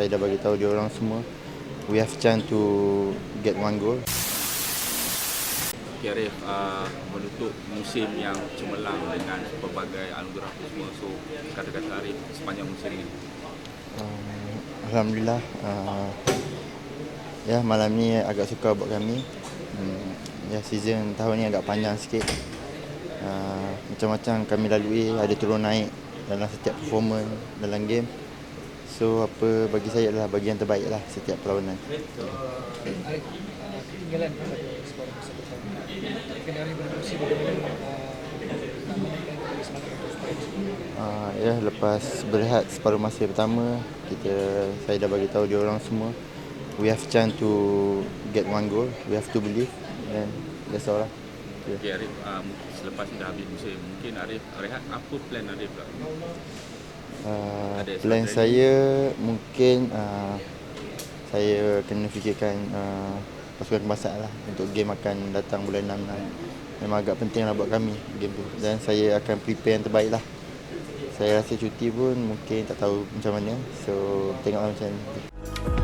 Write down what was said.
saya dah bagi tahu dia orang semua. We have chance to get one goal. Okay Arif, uh, menutup musim yang cemerlang dengan pelbagai anugerah tu semua. So, kata-kata Arif sepanjang musim ini. Uh, Alhamdulillah. Uh, ya malam ni agak suka buat kami. Hmm, ya season tahun ni agak panjang sikit. Uh, macam-macam kami lalui, ada turun naik dalam setiap performance dalam game. So apa bagi saya adalah bagian terbaik lah setiap perlawanan. Ketinggalan uh, ya lepas berehat separuh masa pertama kita saya dah bagi tahu dia orang semua we have chance to get one goal we have to believe and that's all lah yeah. Okay Arif, uh, selepas dah habis musim, mungkin Arif rehat. Apa plan Arif pula? uh, plan saya mungkin uh, saya kena fikirkan uh, pasukan kebangsaan lah untuk game akan datang bulan 6 lah. memang agak penting lah buat kami game tu. Dan saya akan prepare yang terbaik lah. Saya rasa cuti pun mungkin tak tahu macam mana. So tengoklah macam mana